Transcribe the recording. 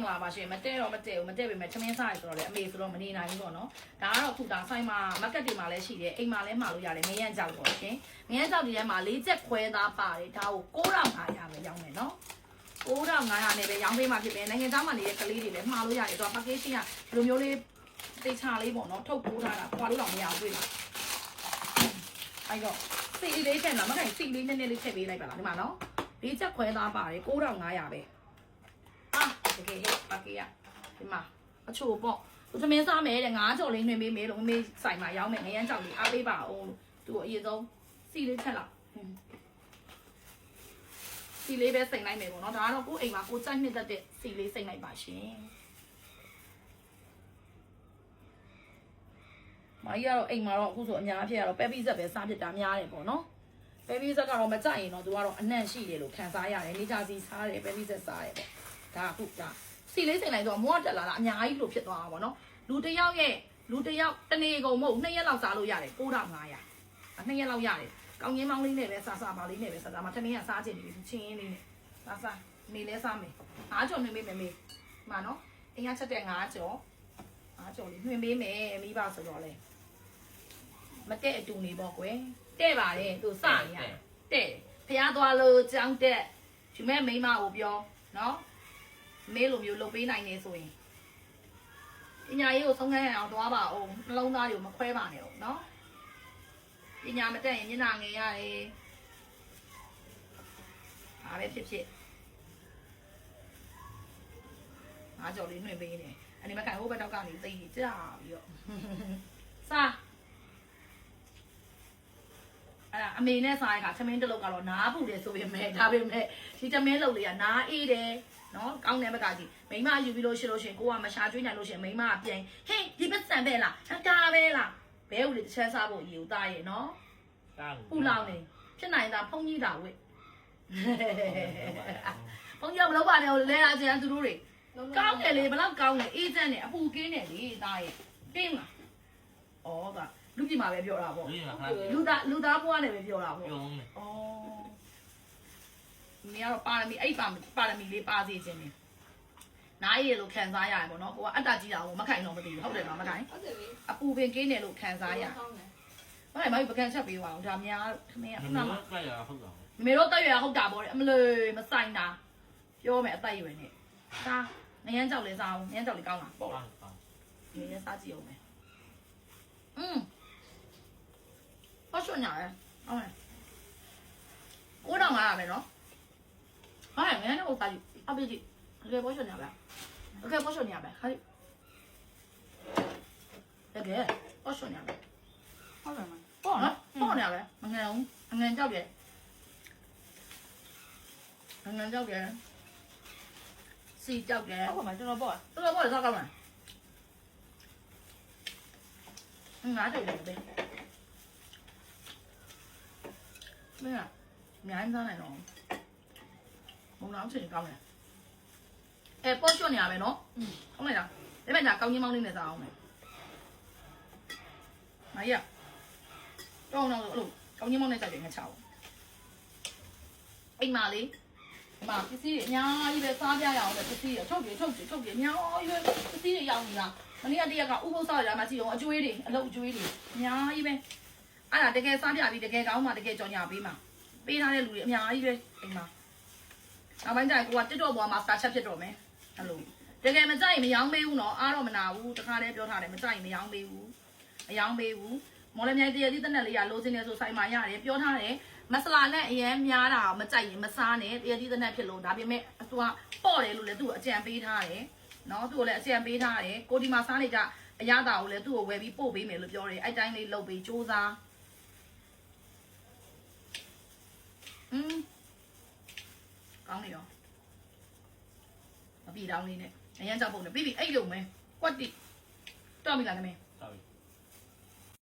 င်္ဂလာပါရှင်မတဲတော့မတဲဘူးမတဲပေမဲ့ချမင်းစားရဆိုတော့လေအမေဆိုတော့မနေနိုင်ဘူးပေါ့နော်ဒါကတော့အခုဒါဆိုင်မှာမက်ကတ်တွေမှာလည်းရှိတယ်အိမ်မှာလည်းမှာလို့ရတယ်မယန်းကြောက်ပေါ့ရှင်မယန်းကြောက်ဒီထဲမှာ၄ချက်ခွဲသားပါတယ်ဒါကို9500ပဲရောင်းမယ်နော်9500နဲ့ပဲရောင်းပေးမှဖြစ်တယ်နိုင်ငံသားမှာနေတဲ့ကလေးတွေလည်းမှာလို့ရတယ်တော့ packaging ကဒီလိုမျိုးလေးတိတ်ချလေးပေါ့နော်ထုတ်ပိုးထားတာခွာလို့တော့မရဘူးတွေ့လားအဲ့တော့စီလေးထည့်တော့မခိုင်စီလေးနည်းနည်းလေးထည့်ပေးလိုက်ပါလားဒီမှာနော်၄ချက်ခွဲသားပါတယ်9500ပဲအာ တကယ်ဟဲ့ပါကေရဒီမှာအချို့ပေါ့သူသမင်းစားမယ်တဲ့ငါးကြော်လေးနှွေးမေးမေးလို့မမေးဆိုင်မှာရောင်းမယ်ငရမ်းကြောက်လေးအားပေးပါအောင်လို့သူအရင်ဆုံးစီလေးချက်လောက်ဟွန်းစီလေးပဲစိတ်လိုက်မယ်ပေါ့နော်ဒါကတော့ကိုယ့်အိမ်မှာကိုယ်ကြိုက်နှစ်သက်တဲ့စီလေးစိတ်လိုက်ပါရှင်မကြီးကတော့အိမ်မှာတော့အခုဆိုအများအပြားကတော့ပဲပီဇက်ပဲစားဖြစ်တာများတယ်ပေါ့နော်ပဲပီဇက်ကတော့မကြိုက်ရင်တော့သူကတော့အနံ့ရှိတယ်လို့ခံစားရတယ်နေကြစီစားတယ်ပဲပီဇက်စားတယ်ပေါ့ ဒါအခုဒါစီလေးစိန်လိုက်တော့မောတက်လာတာအများကြီးလို့ဖြစ်သွားတာပေါ့နော်လူတစ်ယောက်ရဲ့လူတစ်ယောက်တနေ့ကုန်မဟုတ်နှစ်ရက်လောက်စားလို့ရတယ်9500အနှစ်ရက်လောက်ရတယ်ကောင်းငင်းမောင်းလေးနဲ့ပဲစားစားပါလေးနဲ့ပဲစားစားမှတနေ့ကစားချင်နေပြီချင်းရင်းလေးနဲ့စားစားမေလဲစားမယ်အားကြော်နေမေးမယ်မေးမှနော်အင်ရချက်တဲ့9ကြော်အားကြော်လေးနှွင်ပေးမယ်မိဘဆိုတော့လေမတဲ့အတူနေပေါ့ကွယ်တဲ့ပါတယ်သူစနေရတဲ့ဖះသွားလို့ကြောင်းတဲ့ဒီမဲ့မိမကိုပြောနော် မေးလိုမျိုးလုပ်ပေးနိုင်နေဆိုရင်ပညာရေးကိုဆုံးခန်းရအောင်သွားပါအောင်နှလုံးသားတွေကိုမခွဲပါနဲ့တော့နော်ပညာမတက်ရင်မျက်နှာငယ်ရတယ်အားပဲဖြစ်ဖြစ်ငါကြော်လေးနှွင့်ပေးနေအနေမကန်ဟိုဘက်တော့ကနေသိကြပြီးတော့စားအဲ့ဒါအမေနဲ့စားရခါသမင်းတစ်လုံးကတော့နားပူတယ်ဆိုပေမဲ့ဒါပေမဲ့ဒီသမင်းလုံးလေးကနားအေးတယ် နော်ကောင်းတဲ့ဘက်ကကြည့်မိမယူပြီးလို့ရှိလို့ရှင်ကိုကမရှာကျွေးနိုင်လို့ရှင်မိမကပြန်ဟင်းဒီပတ်စံပဲလားဒါပဲလားဘဲဦးလေးတစ်ချက်စားဖို့အရေးဦးသားရဲ့နော်ပူလောင်နေဖြစ်နိုင်တာဖုန်ကြီးတာဝိဖုန်ကြီးမလုပ်ပါနဲ့လဲလာကြံသူတို့တွေကောင်းတယ်လေဘလောက်ကောင်းလဲအေးချမ်းတယ်အပူကင်းတယ်လေသားရဲ့တင်းလားဩကလူပြည်မှာပဲပြောတာပေါ့လူသားလူသားဘွားလည်းပဲပြောတာပေါ့ပြောမယ်ဩ မင်းကတော့ပါရမီအဲ့ပါပါရမီလေးပါစေခြင်းနဲ့နားရည်လို့ခံစားရတယ်ပေါ့နော်ကိုကအတ္တကြီးတာကိုမခိုင်တော့မသိဘူးဟုတ်တယ်မမခိုင်ဟုတ်တယ်ပြီအပူပင်ကင်းတယ်လို့ခံစားရဘာလဲမပကံချက်ပေးပါဦးဒါများခမင်းကခုနကတက်ရဟုတ်တာမမေတို့တက်ရဟုတ်တာပေါ့လေအမလေးမဆိုင်တာပြောမယ်အသက်ရွယ်နဲ့ဒါငရမ်းကြောက်လေးစားအောင်ငရမ်းကြောက်လေးကောင်းလားပေါ့လားငရမ်းစားကြည့်အောင်မယ်อืมဟုတ်ရှင်ညာရအောင်我让俺那边了。 ရှင်ညာပဲဟာတကယ်ပေါ်ရှင်ညာပဲဟုတ်တယ်မပေါ့နော်ပေါ့ညာပဲမငန်ဘူးအငန်ကြောက်တယ်အငန်ကြောက်တယ်စီကြောက်တယ်ဟုတ်ပါမကျွန်တော်ပေါ့တော်တော်ပေါ့လေစားကောင်းလားငါတို့လည်းပဲမင်းကမြိုင်းစားနိုင်တော့ ဘုံလောင်းချင်ကောင်းတယ်အဲပေါ်ချွတ်နေရမယ်နော်ဟုတ်လိုက်လားဒါပေမဲ့ဒါကောင်းကြီးမောင်းလေးနဲ့စားအောင်မယ်မကြီးတော့တော့အဲ့လိုကောင်းကြီးမောင်းနဲ့စားကြငါချအောင်အိမ်မလေးဒီမှာပစ္စည်းတွေအများကြီးပဲစားပြရအောင်လေပစ္စည်းတွေထုတ်ပြထုတ်ပြထုတ်ပြအများကြီးပဲပစ္စည်းတွေရောက်နေတာမနေ့ကတရက်ကဥပုသ္စာရမှာကြည့်အောင်အကျွေးတွေအလုပ်အကျွေးတွေအများကြီးပဲအဲ့ဒါတကယ်စားပြပြီးတကယ်ကောင်းမှတကယ်ကြော်ညာပေးမှာပေးထားတဲ့လူတွေအများကြီးပဲအိမ်မှာ နောက်ပိုင်းကျရင်ကိုကတစ်တော့ပေါ်မှာစာချက်ဖြစ်တော့မယ်အဲ့လိုတကယ်မကြိုက်ရင်မယောင်းပေးဘူးနော်အားတော့မနာဘူးတခါတည်းပြောထားတယ်မကြိုက်ရင်မယောင်းပေးဘူးမယောင်းပေးဘူးမော်လမြိုင်တရသီးတက်နဲ့လေးရလိုစင်းနေဆိုဆိုင်မှာရတယ်ပြောထားတယ်မဆလာနဲ့အရင်များတာမကြိုက်ရင်မစားနဲ့တရတိသနဲ့ဖြစ်လို့ဒါပေမဲ့သူကပေါ့တယ်လို့လည်းသူ့ကိုအကြံပေးထားတယ်နော်သူ့ကိုလည်းအကြံပေးထားတယ်ကိုဒီမှာစားနေကြအရသာကိုလည်းသူ့ကိုဝယ်ပြီးပို့ပေးမယ်လို့ပြောတယ်အဲ့တိုင်းလေးလုပ်ပြီးစူးစမ်းอืม ကောင်းနေရောမပြေတောင်းလေးနဲ့အရင်ကြောက်ဖို့နဲ့ပြီးပြီအဲ့လိုမဲကွက်တိတော့မိလားနမေ